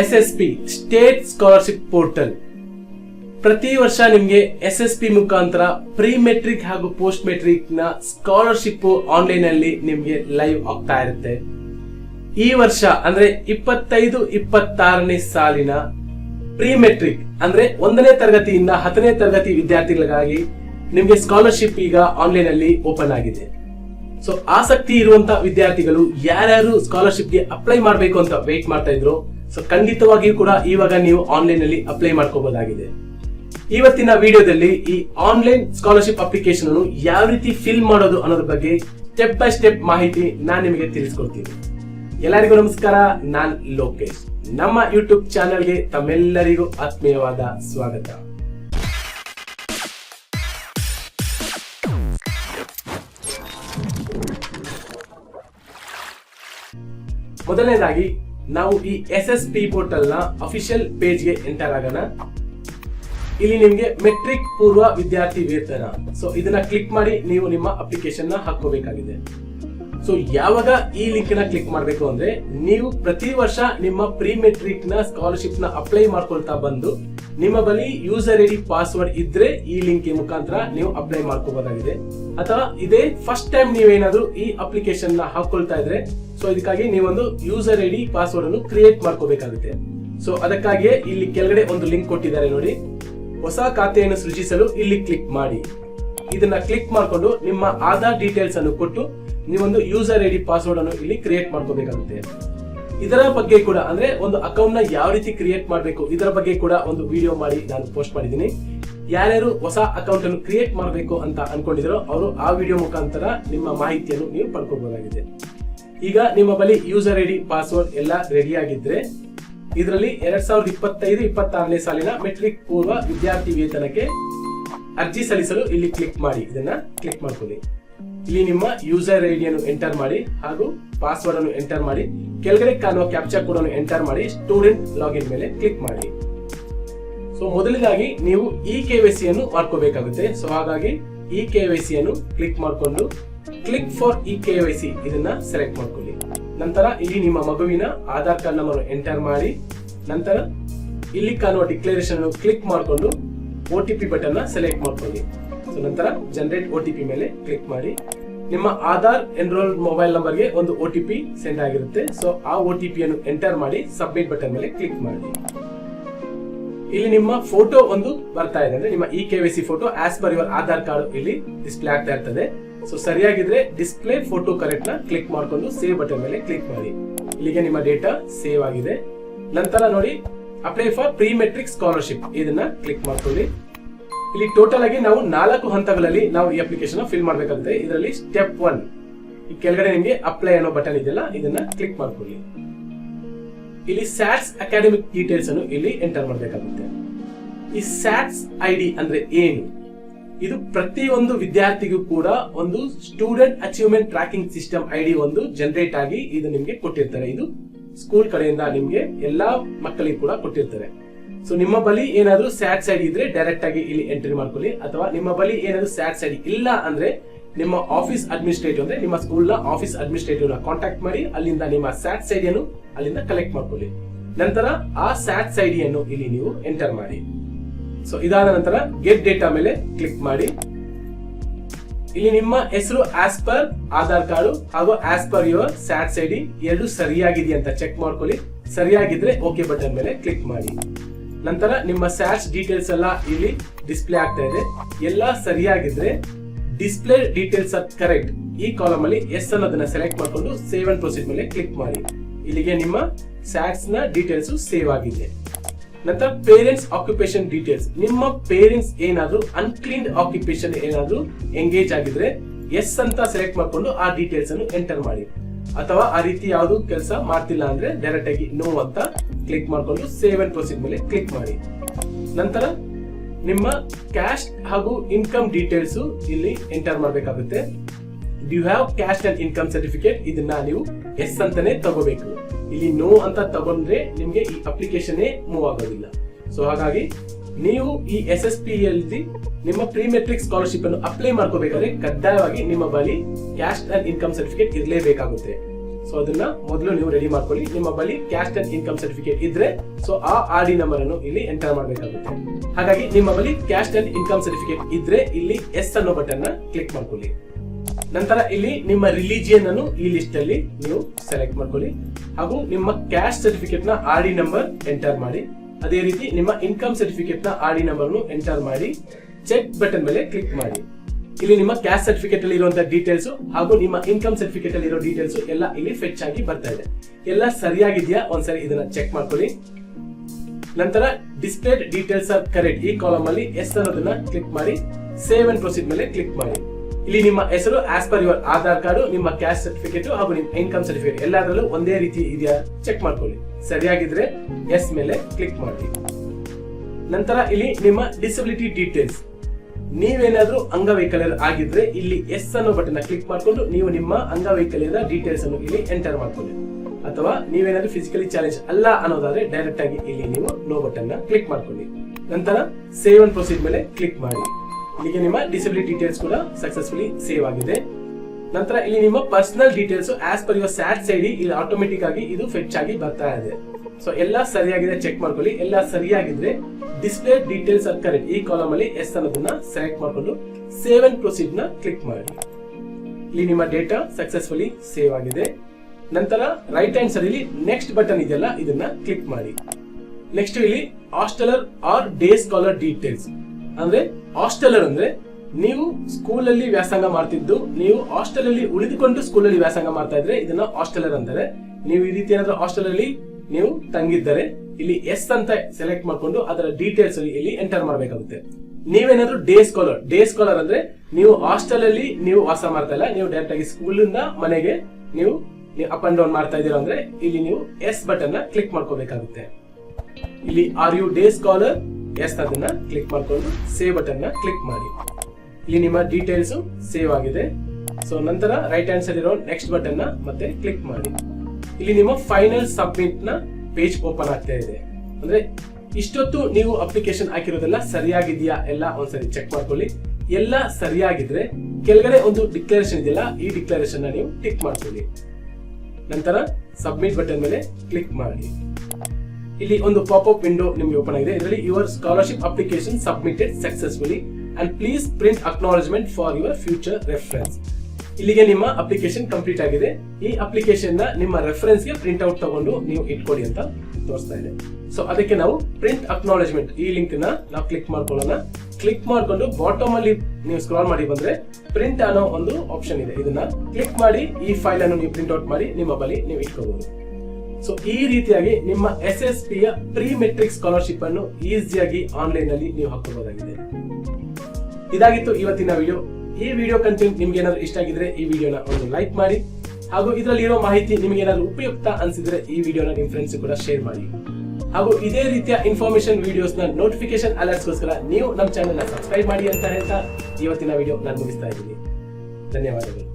S S P state scholarship portal ಪ್ರತಿ ವರ್ಷ ನಿಮಗೆ ಎಸ್ ಎಸ್ ಪಿ ಮುಖಾಂತರ ಪ್ರೀ ಮೆಟ್ರಿಕ್ ಹಾಗೂ ಪೋಸ್ಟ್ ಮೆಟ್ರಿಕ್ನ ಸ್ಕಾಲರ್ಶಿಪ್ ಆನ್ಲೈನ್ ಅಲ್ಲಿ ನಿಮಗೆ ಲೈವ್ ಆಗ್ತಾ ಇರುತ್ತೆ. ಈ ವರ್ಷ ಅಂದ್ರೆ ಇಪ್ಪತ್ತೈದು, ಇಪ್ಪತ್ತಾರನೇ ಸಾಲಿನ ಪ್ರೀ ಮೆಟ್ರಿಕ್ ಅಂದ್ರೆ ಒಂದನೇ ತರಗತಿಯಿಂದ ಹತ್ತನೇ ತರಗತಿ ವಿದ್ಯಾರ್ಥಿಗಳಿಗಾಗಿ ನಿಮಗೆ ಸ್ಕಾಲರ್ಶಿಪ್ ಈಗ ಆನ್ಲೈನ್ ಅಲ್ಲಿ ಓಪನ್ ಆಗಿದೆ. ಸೊ ಆಸಕ್ತಿ ಇರುವಂತ ವಿದ್ಯಾರ್ಥಿಗಳು ಯಾರ್ಯಾರು ಸ್ಕಾಲರ್ಶಿಪ್ಗೆ ಅಪ್ಲೈ ಮಾಡಬೇಕು ಅಂತ ವೇಟ್ ಮಾಡ್ತಾ ಇದ್ರು ಸೊ ಖಂಡಿತವಾಗಿಯೂ ಕೂಡ ಇವಾಗ ನೀವು ಆನ್ಲೈನ್ ಅಲ್ಲಿ ಅಪ್ಲೈ ಮಾಡ್ಕೋಬಹುದಾಗಿದೆ ಇವತ್ತಿನ ವಿಡಿಯೋದಲ್ಲಿ ಈ ಆನ್ಲೈನ್ ಸ್ಕಾಲರ್ಶಿಪ್ ಅಪ್ಲಿಕೇಶನ್ ಅನ್ನು ಯಾವ ರೀತಿ ಫಿಲ್ ಮಾಡೋದು ಅನ್ನೋದ್ರ ಬಗ್ಗೆ ಸ್ಟೆಪ್ ಬೈ ಸ್ಟೆಪ್ ಮಾಹಿತಿ ನಾನು ನಿಮಗೆ ತಿಳಿಸ್ಕೊಡ್ತೀನಿ. ಎಲ್ಲರಿಗೂ ನಮಸ್ಕಾರ, ನಾನ್ ಲೋಕೇಶ್. ನಮ್ಮ ಯೂಟ್ಯೂಬ್ ಚಾನೆಲ್ಗೆ ತಮ್ಮೆಲ್ಲರಿಗೂ ಆತ್ಮೀಯವಾದ ಸ್ವಾಗತ. ಮೊದಲನೇದಾಗಿ ನಾವು ಈ ಎಸ್ ಎಸ್ ಪಿ ಪೋರ್ಟಲ್ನ ಅಫಿಷಿಯಲ್ ಪೇಜ್ಗೆ ಎಂಟರ್ ಆಗೋಣ. ಇಲ್ಲಿ ನಿಮ್ಗೆ ಮೆಟ್ರಿಕ್ ಪೂರ್ವ ವಿದ್ಯಾರ್ಥಿ ವೇತನ. ಸೊ ಇದನ್ನ ಕ್ಲಿಕ್ ಮಾಡಿ ನೀವು ನಿಮ್ಮ ಅಪ್ಲಿಕೇಶನ್ನ ಹಾಕೋಬೇಕಾಗಿದೆ ಸೊ ಯಾವಾಗ ಈ ಲಿಂಕ್ನ ಕ್ಲಿಕ್ ಮಾಡಬೇಕು ಅಂದ್ರೆ, ನೀವು ಪ್ರತಿ ವರ್ಷ ನಿಮ್ಮ ಪ್ರೀ ಮೆಟ್ರಿಕ್ನ ಸ್ಕಾಲರ್ಶಿಪ್ನ ಅಪ್ಲೈ ಮಾಡ್ಕೊಳ್ತಾ ಬಂದು, ನಿಮ್ಮ ಬಳಿ ಯೂಸರ್ ಐಡಿ ಪಾಸ್ವರ್ಡ್ ಇದ್ರೆ ಈ ಲಿಂಕ್ ಮುಖಾಂತರ ನೀವು ಅಪ್ಲೈ ಮಾಡ್ಕೋಬಹುದಾಗಿದೆ ಅಥವಾ ಇದೇ ಫಸ್ಟ್ ಟೈಮ್ ನೀವೇನಾದ್ರೂ ಈ ಅಪ್ಲಿಕೇಶನ್ನ ಹಾಕೊಳ್ತಾ ಇದ್ರೆ ಸೊ ಇದಕ್ಕಾಗಿ ನೀವೊಂದು ಯೂಸರ್ ಐಡಿ ಪಾಸ್ವರ್ಡ್ ಅನ್ನು ಕ್ರಿಯೇಟ್ ಮಾಡ್ಕೋಬೇಕಾಗುತ್ತೆ. ಸೊ ಅದಕ್ಕಾಗಿಯೇ ಇಲ್ಲಿ ಕೆಳಗಡೆ ಒಂದು ಲಿಂಕ್ ಕೊಟ್ಟಿದ್ದಾರೆ ನೋಡಿ. ಹೊಸ ಖಾತೆಯನ್ನು ಸೃಷ್ಟಿಸಲು ಇಲ್ಲಿ ಕ್ಲಿಕ್ ಮಾಡಿ. ಇದನ್ನ ಕ್ಲಿಕ್ ಮಾಡಿಕೊಂಡು ನಿಮ್ಮ ಆಧಾರ್ ಡೀಟೇಲ್ಸ್ ಅನ್ನು ಕೊಟ್ಟು ನೀವೊಂದು ಯೂಸರ್ ಐಡಿ ಪಾಸ್ವರ್ಡ್ ಅನ್ನು ಇಲ್ಲಿ ಕ್ರಿಯೇಟ್ ಮಾಡ್ಕೋಬೇಕಾಗುತ್ತೆ. ಇದರ ಬಗ್ಗೆ ಕೂಡ, ಅಂದ್ರೆ ಒಂದು ಅಕೌಂಟ್ನ ಯಾವ ರೀತಿ ಕ್ರಿಯೇಟ್ ಮಾಡಬೇಕು, ಇದರ ಬಗ್ಗೆ ಕೂಡ ಒಂದು ವಿಡಿಯೋ ಮಾಡಿ ನಾನು ಪೋಸ್ಟ್ ಮಾಡಿದ್ದೀನಿ. ಯಾರ್ಯಾರು ಹೊಸ ಅಕೌಂಟ್ ಅನ್ನು ಕ್ರಿಯೇಟ್ ಮಾಡಬೇಕು ಅಂತ ಅನ್ಕೊಂಡಿದ್ರು, ಅವರು ಆ ವಿಡಿಯೋ ಮುಖಾಂತರ ನಿಮ್ಮ ಮಾಹಿತಿಯನ್ನು ನೀವು ಪಡ್ಕೋಬಹುದಾಗಿದೆ ಈಗ ನಿಮ್ಮ ಬಳಿ ಯೂಸರ್ ಐಡಿ ಪಾಸ್ವರ್ಡ್ ಎಲ್ಲ ರೆಡಿ ಆಗಿದ್ರೆ ಇದರಲ್ಲಿ ಎರಡ್ ಸಾವಿರದ ಇಪ್ಪತ್ತೈದು, ಇಪ್ಪತ್ತಾರನೇ ಸಾಲಿನ ಮೆಟ್ರಿಕ್ ಪೂರ್ವ ವಿದ್ಯಾರ್ಥಿ ವೇತನಕ್ಕೆ ಅರ್ಜಿ ಸಲ್ಲಿಸಲು ಇಲ್ಲಿ ಕ್ಲಿಕ್ ಮಾಡಿ. ಇದನ್ನ ಕ್ಲಿಕ್ ಮಾಡ್ಕೊಳ್ಳಿ. ಇಲ್ಲಿ ನಿಮ್ಮ ಯೂಸರ್ ಐಡಿಯನ್ನು ಎಂಟರ್ ಮಾಡಿ ಹಾಗೂ ಪಾಸ್ವರ್ಡ್ ಅನ್ನು ಎಂಟರ್ ಮಾಡಿ. ಕೆಳಗಡೆ ಕಾಣುವ ಕ್ಯಾಪ್ಚಾ ಕೋಡ್ ಅನ್ನು ಎಂಟರ್ ಮಾಡಿ. ಸ್ಟೂಡೆಂಟ್ ಲಾಗಿನ್ ಮೇಲೆ ಕ್ಲಿಕ್ ಮಾಡಿ. ಸೊ ಮೊದಲನೇದಾಗಿ ನೀವು ಇ ಕೆ ವೈ ಸಿ ಅನ್ನು ಮಾಡ್ಕೋಬೇಕಾಗುತ್ತೆ. ಸೊ ಹಾಗಾಗಿ ಇ ಕೆ ವೈ ಸಿ ಅನ್ನು ಕ್ಲಿಕ್ ಮಾಡಿಕೊಂಡು click for E K Y C ಇದನ್ನ ಸೆಲೆಕ್ಟ್ ಮಾಡ್ಕೊಳ್ಳಿ. ನಂತರ ಇಲ್ಲಿ ನಿಮ್ಮ ಮಗುವಿನ ಆಧಾರ್ ಕಾರ್ಡ್ ನಂಬರ್ ಎಂಟರ್ ಮಾಡಿ, ನಂತರ ಇಲ್ಲಿ ಕಾಣುವ ಡಿಕ್ಲರೇಷನ್ ಅನ್ನು ಕ್ಲಿಕ್ ಮಾಡಿಕೊಂಡು O T P button select ಮಾಡ್ಕೊಳ್ಳಿ. ಸೊ ನಂತರ ಜನರೇಟ್ ಒ ಟಿ ಪಿ ಮೇಲೆ ಕ್ಲಿಕ್ ಮಾಡಿ. ನಿಮ್ಮ ಆಧಾರ್ ಎನ್ರೋಲ್ ಮೊಬೈಲ್ ನಂಬರ್ಗೆ ಒಂದು ಒ ಟಿ ಪಿ ಸೆಂಡ್ ಆಗಿರುತ್ತೆ. ಸೊ ಆ ಒ ಟಿ ಪಿಯನ್ನು ಎಂಟರ್ ಮಾಡಿ ಸಬ್ಮಿಟ್ ಬಟನ್ ಮೇಲೆ ಕ್ಲಿಕ್ ಮಾಡಿ. ಇಲ್ಲಿ ನಿಮ್ಮ ಫೋಟೋ ಒಂದು ಬರ್ತಾ ಇದೆ. ಅಂದ್ರೆ ನಿಮ್ಮ E K Y C photo as per your Aadhaar card ಇಲ್ಲಿ ಡಿಸ್ಪ್ಲೇ ಆಗ್ತಾ ಇರ್ತದೆ. ಸೊ ಸರಿಯಾಗಿದ್ರೆ ಡಿಸ್ಪ್ಲೇ ಫೋಟೋ ಕರೆಕ್ಟ್ನ ಕ್ಲಿಕ್ ಮಾಡಿಕೊಂಡು ಸೇವ್ ಬಟನ್ ಮೇಲೆ ಕ್ಲಿಕ್ ಮಾಡಿ. ಇಲ್ಲಿಗೆ ನಿಮ್ಮ ಡೇಟಾ ಸೇವ್ ಆಗಿದೆ. ನಂತರ ನೋಡಿ apply for pre matric scholarship ಇದನ್ನ ಕ್ಲಿಕ್ ಮಾಡ್ಕೊಳ್ಳಿ. ಇಲ್ಲಿ ಟೋಟಲ್ ಆಗಿ ನಾವು ನಾಲ್ಕು ಹಂತಗಳಲ್ಲಿ ನಾವು ಈ ಅಪ್ಲಿಕೇಶನ್ ಫಿಲ್ ಮಾಡಬೇಕಾಗುತ್ತೆ. ಇದರಲ್ಲಿ ಸ್ಟೆಪ್ ಒನ್ ಈ ಕೆಳಗಡೆ ನಿಮಗೆ ಅಪ್ಲೈ ಅನ್ನೋ ಬಟನ್ ಇದೆಯಲ್ಲ, ಇದನ್ನ ಕ್ಲಿಕ್ ಮಾಡ್ಕೊಳ್ಳಿ. ಇಲ್ಲಿ ಸ್ಯಾಟ್ಸ್ ಅಕಾಡೆಮಿಕ್ ಡೀಟೇಲ್ಸ್ ಅನ್ನು ಇಲ್ಲಿ ಎಂಟರ್ ಮಾಡಬೇಕಾಗುತ್ತೆ. ಈ ಸ್ಯಾಟ್ಸ್ ಐಡಿ ಅಂದ್ರೆ ಏನು? ಇದು ಪ್ರತಿಯೊಂದು ವಿದ್ಯಾರ್ಥಿಗೂ ಕೂಡ ಒಂದು student achievement tracking system ID ಒಂದು ಜನರೇಟ್ ಆಗಿ ಇದು ನಿಮಗೆ ಕೊಟ್ಟಿರ್ತಾರೆ. ಇದು ಸ್ಕೂಲ್ ಕಡೆಯಿಂದ ನಿಮಗೆ ಎಲ್ಲಾ ಮಕ್ಕಳಿಗೆ ಕೂಡ ಕೊಟ್ಟಿರ್ತಾರೆ. ಸೊ ನಿಮ್ಮ ಬಳಿ ಏನಾದರೂ ಸ್ಯಾಟ್ ಸೈಡ್ ಇದ್ರೆ ಡೈರೆಕ್ಟ್ ಆಗಿ ಇಲ್ಲಿ ಎಂಟ್ರಿ ಮಾಡ್ಕೊಳ್ಳಿ. ಅಥವಾ ನಿಮ್ಮ ಬಳಿ ಏನಾದರೂ ಸ್ಯಾಟ್ ಸೈಡ್ ಇಲ್ಲ ಅಂದ್ರೆ ನಿಮ್ಮ ಆಫೀಸ್ ಅಡ್ಮಿನಿಸ್ಟ್ರೇಟಿವ್ ಅಂದ್ರೆ ನಿಮ್ಮ ಸ್ಕೂಲ್ನ ಆಫೀಸ್ ಅಡ್ಮಿನಿಸ್ಟ್ರೇಟಿವ್ನ ಕಾಂಟ್ಯಾಕ್ಟ್ ಮಾಡಿ, ಅಲ್ಲಿಂದ ನಿಮ್ಮ ಸ್ಯಾಟ್ ಸೈಡಿಯನ್ನು ಅಲ್ಲಿಂದ ಕಲೆಕ್ಟ್ ಮಾಡ್ಕೊಳ್ಳಿ. ನಂತರ ಆ ಸ್ಯಾಟ್ ಸೈಡಿಯನ್ನು ಇಲ್ಲಿ ನೀವು ಎಂಟರ್ ಮಾಡಿ. ಸೊ ಇದಾದ ನಂತರ ಗೆಟ್ ಡೇಟಾ ಮೇಲೆ ಕ್ಲಿಕ್ ಮಾಡಿ. ಇಲ್ಲಿ ನಿಮ್ಮ ಹೆಸರು ಆಸ್ ಪರ್ ಆಧಾರ್ ಕಾರ್ಡ್ ಹಾಗೂ as per your SATS ID ಎರಡು ಸರಿಯಾಗಿದೆಯಾ ಅಂತ ಚೆಕ್ ಮಾಡ್ಕೊಳ್ಳಿ. ಸರಿಯಾಗಿದ್ರೆ ಓಕೆ ಬಟನ್ ಮೇಲೆ ಕ್ಲಿಕ್ ಮಾಡಿ. ನಂತರ ನಿಮ್ಮ ಸ್ಯಾಟ್ಸ್ ಡೀಟೇಲ್ಸ್ ಎಲ್ಲ ಇಲ್ಲಿ ಡಿಸ್ಪ್ಲೇ ಆಗ್ತಾ ಇದೆ. ಎಲ್ಲ ಸರಿಯಾಗಿದ್ರೆ ಡಿಸ್ಪ್ಲೇ ಡೀಟೇಲ್ಸ್ ಆರ್ ಕರೆಕ್ಟ್ ಈ ಕಾಲಮ್ ಅಲ್ಲಿ ಎಸ್ ಅನ್ನೋದನ್ನ ಸೆಲೆಕ್ಟ್ ಮಾಡ್ಕೊಂಡು ಸೇವ್ ಅಂಡ್ ಪ್ರೊಸೀಡ್ ಮೇಲೆ ಕ್ಲಿಕ್ ಮಾಡಿ. ಇಲ್ಲಿಗೆ ನಿಮ್ಮ ಸ್ಯಾಟ್ಸ್ನ ಡೀಟೇಲ್ಸ್ ಸೇವ್ ಆಗಿದೆ. ನಂತರ ಪೇರೆಂಟ್ಸ್ ಆಕ್ಯುಪೇಷನ್ ಡೀಟೇಲ್ಸ್ ನಿಮ್ಮ ಪೇರೆಂಟ್ಸ್ ಏನಾದ್ರು ಅನ್ಕ್ಲೀನ್ ಆಕ್ಯುಪೇಷನ್ ಏನಾದರೂ ಎಂಗೇಜ್ ಆಗಿದ್ರೆ ಎಸ್ ಅಂತ ಸೆಲೆಕ್ಟ್ ಮಾಡ್ಕೊಂಡು ಆ ಡೀಟೇಲ್ಸ್ ಅನ್ನು ಎಂಟರ್ ಮಾಡಿ. ಅಥವಾ ಆ ರೀತಿ ಯಾವುದು ಕೆಲಸ ಮಾಡ್ತಿಲ್ಲ ಅಂದ್ರೆ ಡೈರೆಕ್ಟ್ ಆಗಿ ನೋ ಅಂತ ಕ್ಲಿಕ್ ಮಾಡಿಕೊಂಡು ಸೇವ್ ಅಂಡ್ ಪ್ರೊಸೀಡ್ ಮೇಲೆ ಕ್ಲಿಕ್ ಮಾಡಿ. ನಂತರ ನಿಮ್ಮ ಕ್ಯಾಶ್ ಹಾಗೂ ಇನ್ಕಮ್ ಡೀಟೇಲ್ಸ್ ಇಲ್ಲಿ ಎಂಟರ್ ಮಾಡಬೇಕಾಗುತ್ತೆ. You have caste and income certificate ಇದನ್ನ ನೀವು ಎಸ್ ಅಂತಾನೆ ತಗೋಬೇಕು. ಇಲ್ಲಿ ನೋ ಅಂತ ತಗೊಂಡ್ರೆ ನಿಮ್ಗೆ ಈ ಅಪ್ಲಿಕೇಶನ್ ಮೂವ್ ಆಗೋದಿಲ್ಲ. ಸೊ ಹಾಗಾಗಿ ನೀವು ಈ ಎಸ್ ಎಸ್ ಪಿ ಅಲ್ಲಿ ನಿಮ್ಮ ಪ್ರೀ ಮೆಟ್ರಿಕ್ ಸ್ಕಾಲರ್ಶಿಪ್ ಅನ್ನು ಅಪ್ಲೈ ಮಾಡ್ಕೋಬೇಕಾದ್ರೆ ಕಡ್ಡಾಯವಾಗಿ ನಿಮ್ಮ ಬಳಿ ಕ್ಯಾಶ್ ಅಂಡ್ ಇನ್ಕಮ್ ಸರ್ಟಿಫಿಕೇಟ್ ಇರಲೇಬೇಕಾಗುತ್ತೆ. ಸೊ ಅದನ್ನ ಮೊದಲು ನೀವು ರೆಡಿ ಮಾಡ್ಕೊಳ್ಳಿ. ನಿಮ್ಮ ಬಳಿ ಕ್ಯಾಸ್ಟ್ ಅಂಡ್ ಇನ್ಕಮ್ ಸರ್ಟಿಫಿಕೇಟ್ ಇದ್ರೆ ಸೊ ಆ ಆರ್ ಡಿ ನಂಬರ್ ಅನ್ನು ಇಲ್ಲಿ ಎಂಟರ್ ಮಾಡಬೇಕಾಗುತ್ತೆ. ಹಾಗಾಗಿ ನಿಮ್ಮ ಬಳಿ ಕ್ಯಾಸ್ಟ್ ಅಂಡ್ ಇನ್ಕಮ್ ಸರ್ಟಿಫಿಕೇಟ್ ಇದ್ರೆ ಇಲ್ಲಿ ಎಸ್ ಅನ್ನೋ ಬಟನ್ ಕ್ಲಿಕ್ ಮಾಡ್ಕೊಳ್ಳಿ. ನಂತರ ಇಲ್ಲಿ ನಿಮ್ಮ ರಿಲಿಜಿಯನ್ ಅನ್ನು ಈ ಲಿಸ್ಟ್ ಅಲ್ಲಿ ನೀವು ಸೆಲೆಕ್ಟ್ ಮಾಡ್ಕೊಳ್ಳಿ. ಹಾಗೂ ನಿಮ್ಮ ಕ್ಯಾಶ್ ಸರ್ಟಿಫಿಕೇಟ್ನ ಆರ್ ಡಿ ನಂಬರ್ ಎಂಟರ್ ಮಾಡಿ. ಅದೇ ರೀತಿ ನಿಮ್ಮ ಇನ್ಕಮ್ ಸರ್ಟಿಫಿಕೇಟ್ನ ಆರ್ ಡಿ ನಂಬರ್ ಎಂಟರ್ ಮಾಡಿ. ಚೆಕ್ ಬಟನ್ ಮೇಲೆ ಕ್ಲಿಕ್ ಮಾಡಿ. ಇಲ್ಲಿ ನಿಮ್ಮ ಕ್ಯಾಸ್ಟ್ ಸರ್ಟಿಫಿಕೇಟ್ ಅಲ್ಲಿ ಇರುವಂತಹ ಡೀಟೇಲ್ಸ್ ಹಾಗೂ ನಿಮ್ಮ ಇನ್ಕಮ್ ಸರ್ಟಿಫಿಕೇಟ್ ಅಲ್ಲಿ ಇರೋ ಡೀಟೇಲ್ಸ್ ಎಲ್ಲ ಇಲ್ಲಿ ಫೆಚ್ ಆಗಿ ಬರ್ತಾ ಇದೆ. ಎಲ್ಲ ಸರಿಯಾಗಿದೆಯಾ? ಒಂದ್ಸರಿ ಇದನ್ನ ಚೆಕ್ ಮಾಡ್ಕೊಳ್ಳಿ. ನಂತರ ಡಿಸ್ಪ್ಲೇಡ್ ಡೀಟೇಲ್ಸ್ ಆರ್ ಕರೆಕ್ಟ್ ಈ ಕಾಲಮ್ ಅಲ್ಲಿ ಎಸ್ ಅನ್ನೋದನ್ನ ಕ್ಲಿಕ್ ಮಾಡಿ. ಸೇವ್ ಅಂಡ್ ಪ್ರೊಸೀಡ್ ಮೇಲೆ ಕ್ಲಿಕ್ ಮಾಡಿ. ಇಲ್ಲಿ ನಿಮ್ಮ ಹೆಸರು as per your Aadhaar card ನಿಮ್ಮ ಕ್ಯಾಸ್ಟ್ ಸರ್ಟಿಫಿಕೇಟ್ ಹಾಗೂ ನಿಮ್ಮ ಇನ್ಕಮ್ ಸರ್ಟಿಫಿಕೇಟ್ ಎಲ್ಲದರಲ್ಲೂ ಒಂದೇ ರೀತಿ ಇದೆಯಾ? ಚೆಕ್ ಮಾಡ್ಕೊಳ್ಳಿ. ಸರಿಯಾಗಿದ್ರೆ ಎಸ್ ಮೇಲೆ ಕ್ಲಿಕ್ ಮಾಡಿ. ನಂತರ ಇಲ್ಲಿ ನಿಮ್ಮ ಡಿಸಬಿಲಿಟಿ ಡೀಟೇಲ್ಸ್ ನೀವೇನಾದ್ರೂ ಅಂಗವೈಕಲ್ಯರು ಆಗಿದ್ರೆ ಇಲ್ಲಿ ಎಸ್ ಅನ್ನೋ ಬಟನ್ ಕ್ಲಿಕ್ ಮಾಡಿಕೊಂಡು ನೀವು ನಿಮ್ಮ ಅಂಗವೈಕಲ್ಯದ ಡೀಟೇಲ್ಸ್ ಅನ್ನು ಇಲ್ಲಿ ಎಂಟರ್ ಮಾಡ್ಕೊಳ್ಳಿ. ಅಥವಾ ನೀವೇನಾದ್ರೂ ಫಿಸಿಕಲಿ ಚಾಲೆಂಜ್ ಅಲ್ಲ ಅನ್ನೋದಾದ್ರೆ ಡೈರೆಕ್ಟ್ ಆಗಿ ಇಲ್ಲಿ ನೀವು ನೋ ಬಟನ್ ಕ್ಲಿಕ್ ಮಾಡ್ಕೊಳ್ಳಿ. ನಂತರ ಸೇವ್ ಅಂಡ್ ಪ್ರೊಸೀಡ್ ಮೇಲೆ ಕ್ಲಿಕ್ ಮಾಡಿ. ಇಲ್ಲಿಗೆ ನಿಮ್ಮ ಡಿಸಬಿಲಿಟಿ ಡೀಟೇಲ್ಸ್ ಕೂಡ ಸಕ್ಸಸ್ಫುಲಿ ಸೇವ್ ಆಗಿದೆ. ನಂತರ ಇಲ್ಲಿ ನಿಮ್ಮ personal details as per your SATS site ಇಲ್ಲಿ ಆಟೋಮೆಟಿಕ್ ಆಗಿ ಇದು ಫೆಚ್ ಆಗಿ ಬರ್ತಾ ಇದೆ. ಸೊ ಎಲ್ಲ ಸರಿಯಾಗಿದೆ ಚೆಕ್ ಮಾಡ್ಕೊಳ್ಳಿ. ಎಲ್ಲ ಸರಿಯಾಗಿದ್ರೆ ಡಿಸ್ಪ್ಲೇ ಡೀಟೇಲ್ಸ್ ಆರ್ ಕರೆಕ್ಟ್ ಈ ಕಾಲಮ್ ಅಲ್ಲಿ ಎಸ್ ಅನ್ನೋದನ್ನ ಸೆಲೆಕ್ಟ್ ಮಾಡಿಕೊಂಡು ಸೇವ್ ಅಂಡ್ ಪ್ರೊಸೀಡ್ನ ಕ್ಲಿಕ್ ಮಾಡಿ. ಇಲ್ಲಿ ನಿಮ್ಮ ಡೇಟಾ ಸಕ್ಸಸ್ಫುಲಿ ಸೇವ್ ಆಗಿದೆ. ನಂತರ ರೈಟ್ ಹ್ಯಾಂಡ್ ಸೈಡ್ ಇಲ್ಲಿ ನೆಕ್ಸ್ಟ್ ಬಟನ್ ಇದೆಯಲ್ಲ, ಇದನ್ನ ಕ್ಲಿಕ್ ಮಾಡಿ. ನೆಕ್ಸ್ಟ್ ಇಲ್ಲಿ hosteller or day scholar details ಅಂದ್ರೆ ಹಾಸ್ಟೆಲರ್ ಅಂದ್ರೆ ನೀವು ಸ್ಕೂಲ್ ಅಲ್ಲಿ ವ್ಯಾಸಂಗ ಮಾಡ್ತಿದ್ದು, ನೀವು ಹಾಸ್ಟೆಲ್ ಅಲ್ಲಿ ಉಳಿದುಕೊಂಡು ಸ್ಕೂಲ್ ಅಲ್ಲಿ ವ್ಯಾಸಂಗ ಮಾಡ್ತಾ ಇದ್ರೆ ಇದನ್ನ ಹಾಸ್ಟೆಲರ್ ಅಂತಾರೆ. ನೀವು ಈ ರೀತಿ ಏನಾದ್ರೂ ಹಾಸ್ಟೆಲ್ ಅಲ್ಲಿ ನೀವು ತಂಗಿದ್ದರೆ, ಇಲ್ಲಿ ಎಸ್ ಅಂತ ಸೆಲೆಕ್ಟ್ ಮಾಡ್ಕೊಂಡು ಅದರ ಡೀಟೇಲ್ಸ್ ಇಲ್ಲಿ ಎಂಟರ್ ಮಾಡಬೇಕಾಗುತ್ತೆ. ನೀವೇನಾದ್ರೂ ಡೇ ಸ್ಕಾಲರ್ ಡೇ ಸ್ಕಾಲರ್ ಅಂದ್ರೆ ನೀವು ಹಾಸ್ಟೆಲ್ ಅಲ್ಲಿ ನೀವು ವಾಸ ಮಾಡ್ತಾ ಇಲ್ಲ, ನೀವು ಡೈರೆಕ್ಟ್ ಆಗಿ ಸ್ಕೂಲ್ ಇಂದ ಮನೆಗೆ ನೀವು ಅಪ್ ಅಂಡ್ ಡೌನ್ ಮಾಡ್ತಾ ಇದ್ದೀರಾ ಅಂದ್ರೆ ಇಲ್ಲಿ ನೀವು ಎಸ್ ಬಟನ್ ಕ್ಲಿಕ್ ಮಾಡ್ಕೋಬೇಕಾಗುತ್ತೆ. ಇಲ್ಲಿ are you day scholar yes ಅದನ್ನ ಕ್ಲಿಕ್ ಮಾಡಿಕೊಂಡು ಸೇವ್ ಬಟನ್ ಕ್ಲಿಕ್ ಮಾಡಿ. ಇಲ್ಲಿ ನಿಮ್ಮ ಡೀಟೇಲ್ಸ್ ಸೇವ್ ಆಗಿದೆ. ಸೊ ನಂತರ ರೈಟ್ ಹ್ಯಾಂಡ್ ಸೈಡ್ ಇರೋ ನೆಕ್ಸ್ಟ್ ಬಟನ್ ಮತ್ತೆ ಕ್ಲಿಕ್ ಮಾಡಿ. ಇಲ್ಲಿ ನಿಮ್ಮ ಫೈನಲ್ ಸಬ್ಮಿಟ್ನ ಪೇಜ್ ಓಪನ್ ಆಗ್ತಾ ಇದೆ. ಅಂದ್ರೆ ಇಷ್ಟೊತ್ತು ನೀವು ಅಪ್ಲಿಕೇಶನ್ ಹಾಕಿರೋದೆಲ್ಲ ಸರಿಯಾಗಿದೆಯಾ ಎಲ್ಲ ಒಂದ್ಸರಿ ಚೆಕ್ ಮಾಡ್ಕೊಳ್ಳಿ. ಎಲ್ಲ ಸರಿಯಾಗಿದ್ರೆ ಕೆಳಗಡೆ ಒಂದು ಡಿಕ್ಲರೇಷನ್ ಇದೆಯಲ್ಲ, ಈ ಡಿಕ್ಲರೇಷನ್ನ ನೀವು ಟಿಕ್ ಮಾಡ್ಕೊಳ್ಳಿ. ನಂತರ ಸಬ್ಮಿಟ್ ಬಟನ್ ಮೇಲೆ ಕ್ಲಿಕ್ ಮಾಡಿ. ಇಲ್ಲಿ ಒಂದು ಪಾಪ್ ಅಪ್ ವಿಂಡೋ ನಿಮಗೆ ಓಪನ್ ಆಗಿದೆ. ಇದರಲ್ಲಿ your scholarship application submitted successfully and please print acknowledgement for your future reference ಇಲ್ಲಿಗೆ ನಿಮ್ಮ ಅಪ್ಲಿಕೇಶನ್ ಕಂಪ್ಲೀಟ್ ಆಗಿದೆ. ಈ ಅಪ್ಲಿಕೇಶನ್ ನಿಮ್ಮ ರೆಫರೆನ್ಸ್ಗೆ ಪ್ರಿಂಟ್ ಔಟ್ ತಗೊಂಡು ನೀವು ಇಟ್ಕೊಡಿ ಅಂತ ತೋರಿಸ್ತಾ ಇದೆ. ಸೊ ಅದಕ್ಕೆ ನಾವು ಪ್ರಿಂಟ್ ಅಕ್ನಾಲಜ್ಮೆಂಟ್ ಈ ಲಿಂಕ್ ನಾವು ಕ್ಲಿಕ್ ಮಾಡ್ಕೊಳ್ಳೋಣ. ಕ್ಲಿಕ್ ಮಾಡ್ಕೊಂಡು ಬಾಟಮ್ ಅಲ್ಲಿ ನೀವು ಸ್ಕ್ರಾಲ್ ಮಾಡಿ ಬಂದ್ರೆ ಪ್ರಿಂಟ್ ಅನ್ನೋ ಒಂದು ಆಪ್ಷನ್ ಇದೆ. ಇದನ್ನ ಕ್ಲಿಕ್ ಮಾಡಿ ಈ ಫೈಲ್ ಅನ್ನು ನೀವು ಪ್ರಿಂಟ್ ಔಟ್ ಮಾಡಿ ನಿಮ್ಮ ಬಳಿ ನೀವು ಇಟ್ಕೋಬಹುದು ಸೊ ಈ ರೀತಿಯಾಗಿ ನಿಮ್ಮ ಎಸ್ ಎಸ್ ಪಿ ಯ ಪ್ರೀ ಮೆಟ್ರಿಕ್ ಸ್ಕಾಲರ್ಶಿಪ್ ಅನ್ನು ಈಸಿಯಾಗಿ ಆನ್ಲೈನ್ನಲ್ಲಿ ನೀವು ಹಾಕಬಹುದಾಗಿದೆ ಇದಾಗಿತ್ತು ಇವತ್ತಿನ ವಿಡಿಯೋ ಈ ವಿಡಿಯೋ ಕಂಟೆಂಟ್ ನಿಮ್ಗೆ ಏನಾದ್ರು ಇಷ್ಟ ಆಗಿದ್ರೆ ಈ ವಿಡಿಯೋನ ಒಂದು ಲೈಕ್ ಮಾಡಿ. ಹಾಗೂ ಇದರಲ್ಲಿ ಇರೋ ಮಾಹಿತಿ ನಿಮ್ಗೆ ಏನಾದ್ರು ಉಪಯುಕ್ತ ಅನ್ಸಿದ್ರೆ ಈ ವಿಡಿಯೋನ ನಿಮ್ ಫ್ರೆಂಡ್ಸ್ ಕೂಡ ಶೇರ್ ಮಾಡಿ. ಹಾಗೂ ಇದೇ ರೀತಿಯ ಇನ್ಫಾರ್ಮೇಶನ್ ವಿಡಿಯೋಸ್ನ ನೋಟಿಫಿಕೇಶನ್ ಅಲರ್ಟ್ಸ್ಗೋಸ್ಕರ ನೀವು ನಮ್ಮ ಚಾನೆಲ್ ಸಬ್ಸ್ಕ್ರೈಬ್ ಮಾಡಿ ಅಂತ ಹೇಳ್ತಾ ಇವತ್ತಿನ ವಿಡಿಯೋ ನಾನು ಮುಗಿಸ್ತಾ ಇದ್ದೀನಿ. ಧನ್ಯವಾದಗಳು.